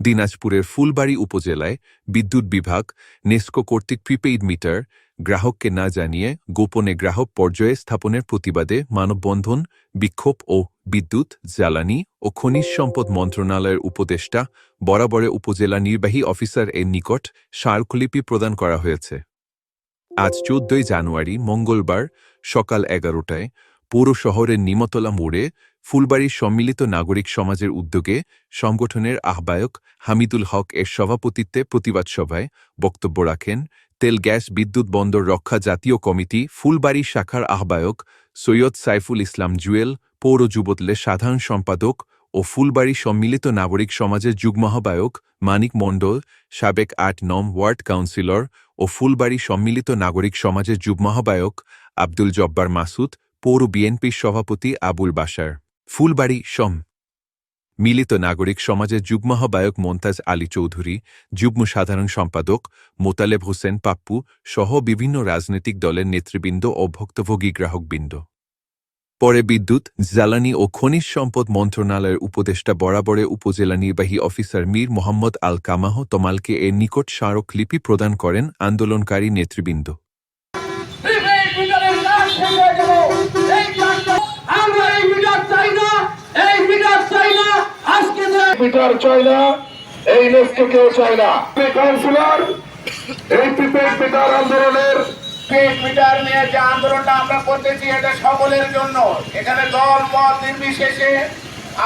দিনাজপুরের ফুলবাড়ী উপজেলায় বিদ্যুৎ বিভাগ, নেস্কো কর্তৃক প্রিপেইড মিটার, গ্রাহককে না জানিয়ে গোপনে গ্রাহক পর্যায়ে স্থাপনের প্রতিবাদে মানববন্ধন, বিক্ষোভ ও বিদ্যুৎ, জ্বালানি ও খনিজ সম্পদ মন্ত্রণালয়ের উপদেষ্টা, বরাবরে উপজেলা নির্বাহী অফিসার এর নিকট স্মারকলিপি প্রদান করা হয়েছে। আজ চোদ্দই জানুয়ারি মঙ্গলবার সকাল এগারোটায় পৌর শহরের নিমতলা মোড়ে ফুলবাড়ির সম্মিলিত নাগরিক সমাজের উদ্যোগে সংগঠনের আহ্বায়ক হামিদুল হক এর সভাপতিত্বে প্রতিবাদ সভায় বক্তব্য রাখেন তেল, গ্যাস, বিদ্যুৎ বন্দর রক্ষা জাতীয় কমিটি ফুলবাড়ি শাখার আহ্বায়ক সৈয়দ সাইফুল ইসলাম জুয়েল, পৌর যুবদলের সাধারণ সম্পাদক ও ফুলবাড়ি সম্মিলিত নাগরিক সমাজের যুগ্মাহ্বায়ক মানিক মণ্ডল, সাবেক আট নম ওয়ার্ড কাউন্সিলর ও ফুলবাড়ি সম্মিলিত নাগরিক সমাজের যুগ্মাহ্বায়ক আব্দুল জব্বার মাসুদ, পৌর বিএনপির সভাপতি আবুল বাসার ফুলবাড়ি, সম। মিলিত নাগরিক সমাজের যুগ্ম আহ্বায়ক মোন্তাজ আলী চৌধুরী, যুগ্ম সাধারণ সম্পাদক মোতালেব হোসেন পাপ্পু সহ বিভিন্ন রাজনৈতিক দলের নেতৃবৃন্দ ও ভক্তভোগী গ্রাহকবৃন্দ। পরে বিদ্যুৎ, জ্বালানি ও খনিজ সম্পদ মন্ত্রণালয়ের উপদেষ্টা বরাবরে উপজেলা নির্বাহী অফিসার মীর মোহাম্মদ আল কামাহ তমালকে এর নিকট স্মারকলিপি প্রদান করেন আন্দোলনকারী নেতৃবৃন্দ। মিটার চাই না এই নেস্টে কেউ চায় না কাউন্সিলর এই প্রিপেড মিটার আন্দোলনের। মিটার নিয়ে যে আন্দোলনটা আমরা করতেছি এটা সকলের জন্য। এখানে দল মত নির্বিশেষে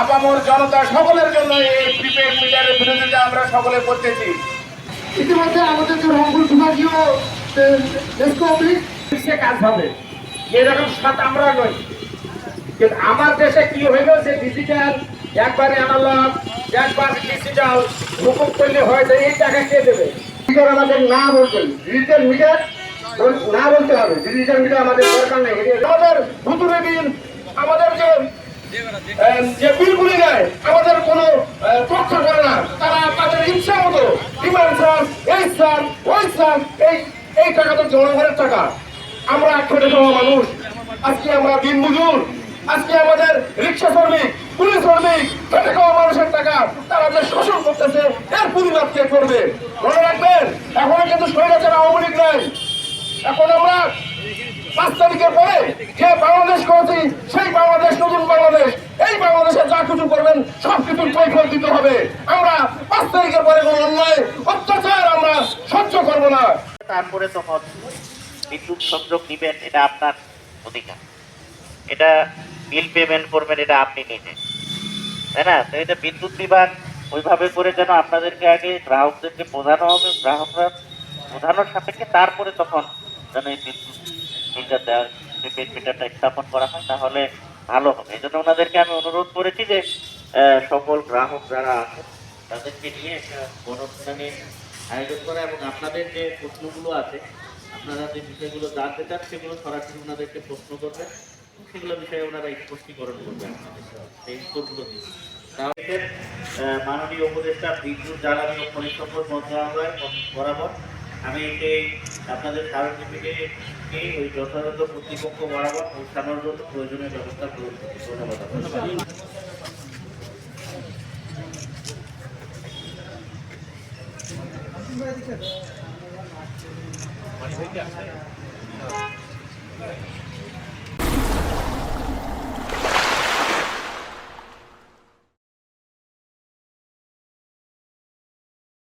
আপামর জনতা সকলের জন্য এই প্রিপেড মিটারের বিরোধিতা আমরা সকলে করতেছি। ইতিমধ্যে আমাদের যে রংপুর বিভাগীয় সে কাজ হবে। এরকম সাথ আমরা নই। কিন্তু আমার দেশে কি হইল যে ডিজিটাল একবারে অ্যানালগ একবার করলে হয় যে এই টাকা দেবে? আমাদের না না বলতে হবে আমাদের দরকার নেই আমাদের বিল আমাদের যে যে বিলগুলি নেয় আমাদের কোনো তথ্য করে না। তারা তাদের ইচ্ছা মতো ডিমান্ড এই স্যার ওই স্যার এই এই টাকা তো জনগণের টাকা। আমরা মানুষ, আজকে আমরা দিন আজকে আমাদের রিক্সা শ্রমিক পুলিশ মানুষের টাকা শোষণ করতেছে, এর প্রতিবাদ কে কিন্তু স্বৈরাচার নাই। এখন আমরা পাঁচ তারিখের পরে বাংলাদেশ সেই বাংলাদেশ, নতুন বাংলাদেশ, এই বাংলাদেশে যা কিছু করবেন সব কিছুর কৈফল দিতে হবে। আমরা পাঁচ তারিখের পরে কোনো অন্যায়, অত্যাচার আমরা সহ্য করব না। তারপরে তখন বিদ্যুৎ সংযোগ দিবেন এটা আপনার অধিকার। এটা বিল পেমেন্ট করবেন, এটা আপনি নিজে। তাই না? তো এটা বিদ্যুৎ বিভাগ ওইভাবে করে যেন আপনাদেরকে আগে গ্রাহকদেরকে বোঝানো হবে, গ্রাহকরা বোঝানোর সাপেক্ষে তারপরে তখন যেন এই বিদ্যুৎ মিটার দেওয়া প্রিপেড মিটারটা স্থাপন করা হয়, তাহলে ভালো হবে। এই জন্য ওনাদেরকে আমি অনুরোধ করেছি যে সকল গ্রাহক যারা আছেন, তাদেরকে নিয়ে একটা গণস্থানের আয়োজন করা এবং আপনাদের যে প্রশ্নগুলো আছে, আপনারা যে বিষয়গুলো জানতে চান, সেগুলো সরাসরি ওনাদেরকে প্রশ্ন করবেন। সেগুলো বিষয়ে ওনারা স্পষ্টীকরণ করবেন। সেই উত্তরগুলো তাহলে মাননীয় উপদেষ্টা বিদ্যুৎ, জ্বালানি ও খনিজ সম্পদ মন্ত্রণালয় বরাবর আমি সেই আপনাদের স্মারকলিপিকে ওই যথাযথ কর্তৃপক্ষ বরাবর পৌঁছানোর জন্য প্রয়োজনীয় ব্যবস্থা.